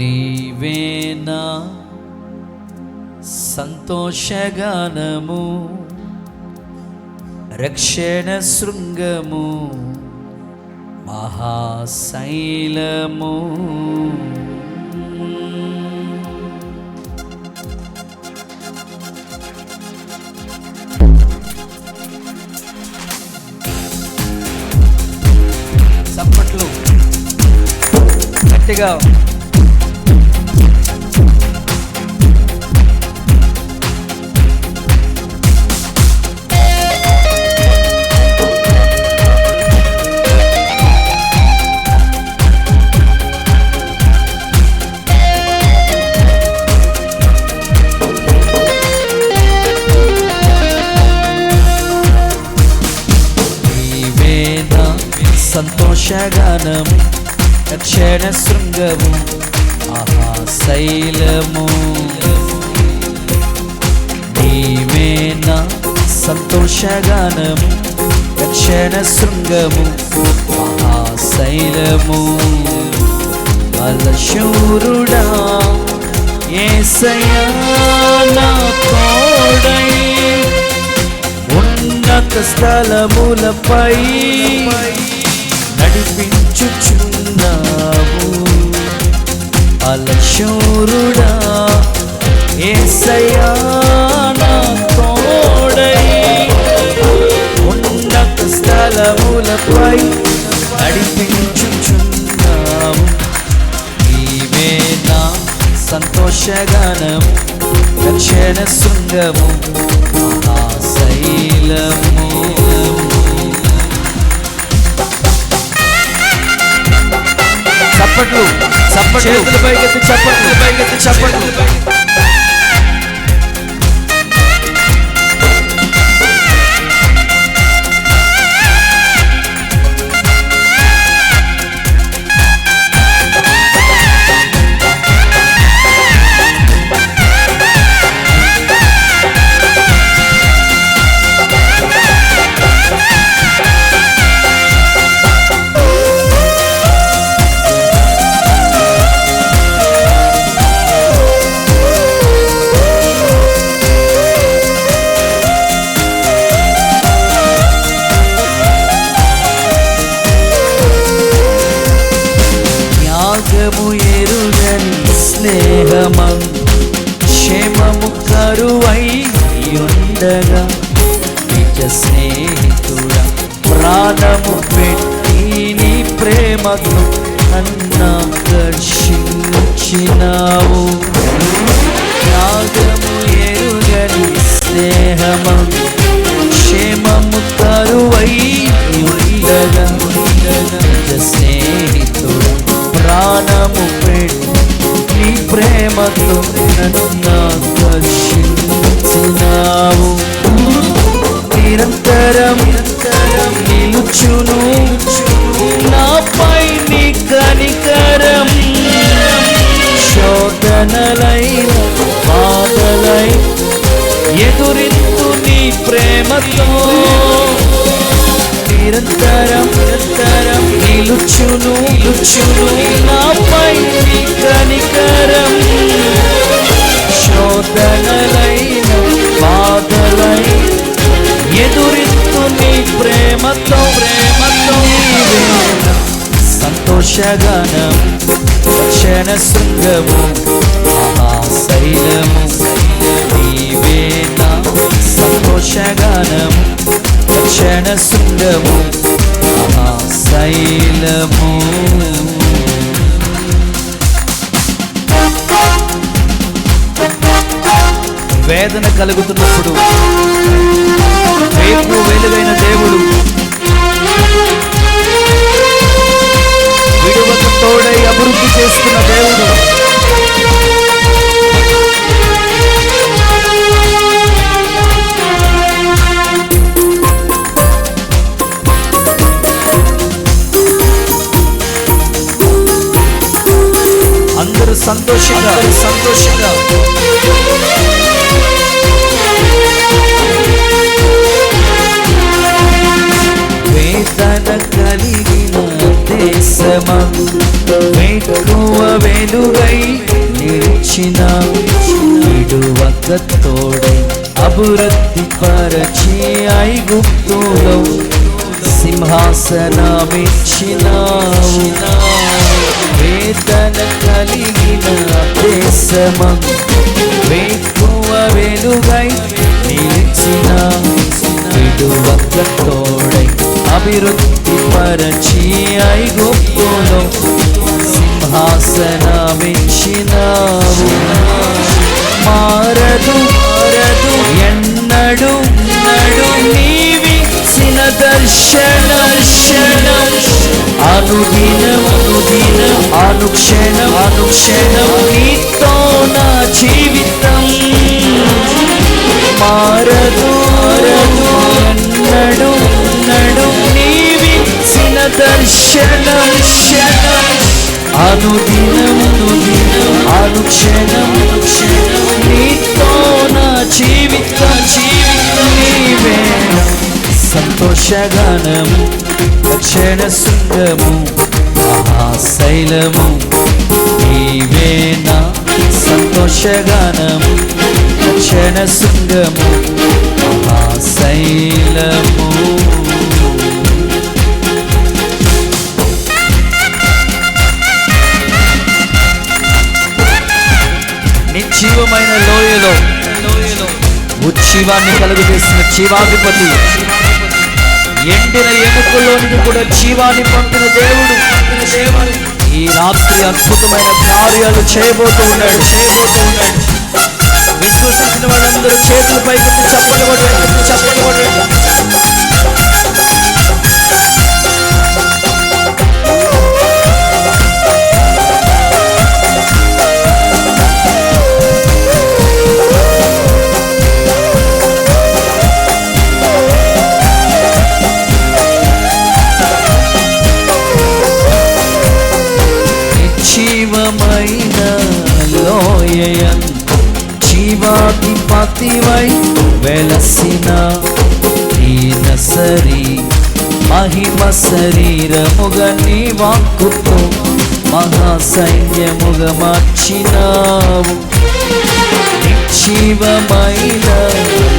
నీవేనా సంతోషగానము రక్షణ శృంగము మహాశైలము. చప్పట్లు గట్టిగా సంతోషగానము రక్షణ శృంగము మహాశైలము నీవేన సంతోషగానము రక్షణ శృంగము మహాశైలము బలశూరుడా ఏసయా నా తోడై ఉన్నత స్థలములపై నడిపించుచున్నావు. అలశూరుడా ఏసయా నా తోడై. ఉన్నత స్థలములపై నడిపించుచున్నావు. నీవే నా సంతోషగానం రక్షణ శృంగము ఆశైలము. చప్పట్లు చప్పట్లు. చేతుల పైకెత్తి చప్పట్లు పైకెత్తి చప్పట్లు. ఉండగా నిజ స్నేహితుడా. ప్రాణము పెట్టి నీ ప్రేమకు నన్నాకర్షించినావు త్యాగము ఎరుగని స్నేహమం క్షేమము కరువై శోధనలైన బాధలై ఎదురింతు నీ ప్రేమతో. నిరంతరం నిరంతరం నిలుచును నిలుచును నాపై నీ కనికరం. శోధనలైన బాధలై ఎదురిత్తు నీ ప్రేమతో ప్రేమతో. సంతోషగానం రక్షణ శృంగము మహాశైలము నీవేత సంతోషగానం రక్షణ శృంగము శైలము వేదన కలుగుతున్నప్పుడు రేపు వెలుగైన దేవుడు విడువకు తోడై అభివృద్ధి చేస్తున్న దేవుడు సంతోషంగా సంతోషంగా వేదన కలిగిన దేశమా? వేకువ వెలుగై నిలిచిన విడువక తోడై అభివృద్ధి పరచి ఐగుప్తులో సింహాసనమిచ్చినావు. వేదన కలిగిన దేశమం వేకువ వెలుగై నిలిచిన విడువక్క తోడై అభివృద్ధి పరచి ఐ ఐగుప్తులో సింహాసనమిచ్చినావు మారదు మారదు ఎన్నడు నడు నీవిచ్చిన దర్శనం క్షణం అనుక్షణం అనుక్షణం నీతో నా జీవితం. మారదు మారదు అన్నడు నడు నీవిచ్చిన దర్శనం క్షణం అనుదినం అనుదినం అనుక్షణం అనుక్షణం నీతో నా జీవితం జీవితం నీవే. సంతోషగానం రక్షణ శృంగము మహాశైలము నీవే నా సంతోషగానము రక్షణ శృంగము శైలము నిజీవమైన లోయలో ఉజ్జీవాన్ని కలుగు చేసిన జీవాధిపతి ఎండిన ఎముకలోనికి కూడా జీవాన్ని పంపిన దేవుడు. ఈ రాత్రి అద్భుతమైన కార్యాలు చేయబోతూ ఉన్నాడు చేయబోతూ ఉన్నాడు. శరీరముగా నీ వాక్కుతో మహాసైన్యముగా మార్చినావు. శివమైన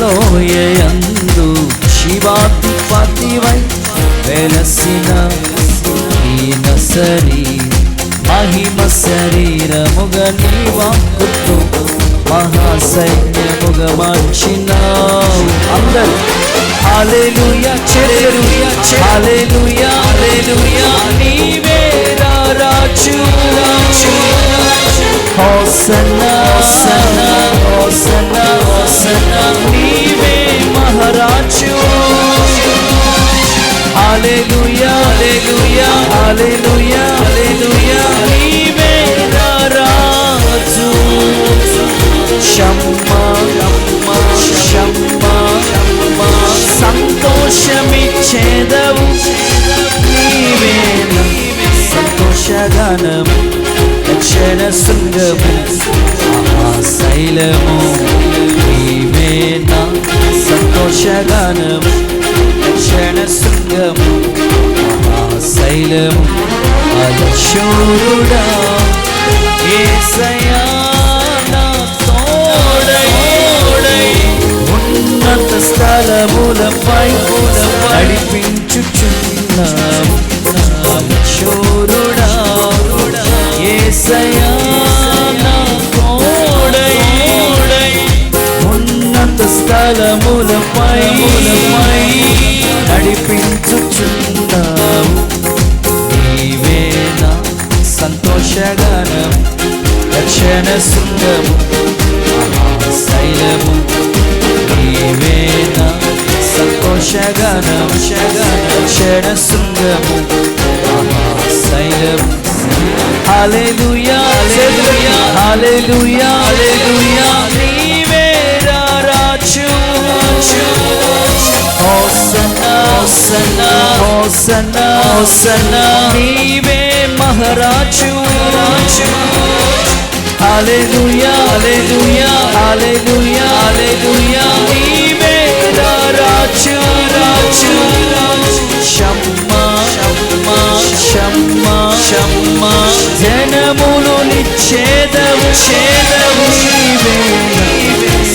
లోయందు శివాధిపతివై వెలసిన ఈనసరి మహిమ శరీరముగ నీ వాక్కుతో మహాసైన్యముగ మార్చినావు. అందరూ హల్లెలూయా చెల్లెలూయా హల్లెలూయా హల్లెలూయా. నీవే రా రాజు రాజు హోసన్నా హోసన్నా హోసన్నా హోసన్నా నీవే మహారాజు. హల్లెలూయా హల్లెలూయా హల్లెలూయా హల్లెలూయా. నీవే నా రాజు. షమ్మా సంతోషమిచ్చేదవు. నీవేన సంతోషగానము రక్షణ శృంగము మహాశైలము. నీవేన సంతోషగానము రక్షణ శృంగము మహాశైలము. అలశూరుడా ఏసయా హల్లెలూయా హల్లెలూయా హల్లెలూయా హల్లెలూయా నీవే రా రాజు. హోసన్నా హోసన్నా హోసన్నా హోసన్నా నీవే మహారాజు. రాజు హల్లెలూయా హల్లెలూయా హల్లెలూయా హల్లెలూయా షమ్మా జనములు నిచ్చేదవు చేదవు జయ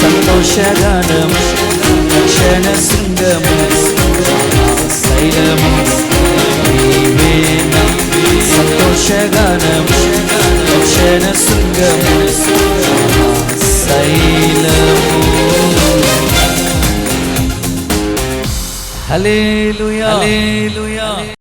సంతోషగానము క్షణ శృంగము శైలము నీవేన సంతోషగానము క్షణ శృంగము శైలము. హల్లెలూయా. హల్లెలూయా.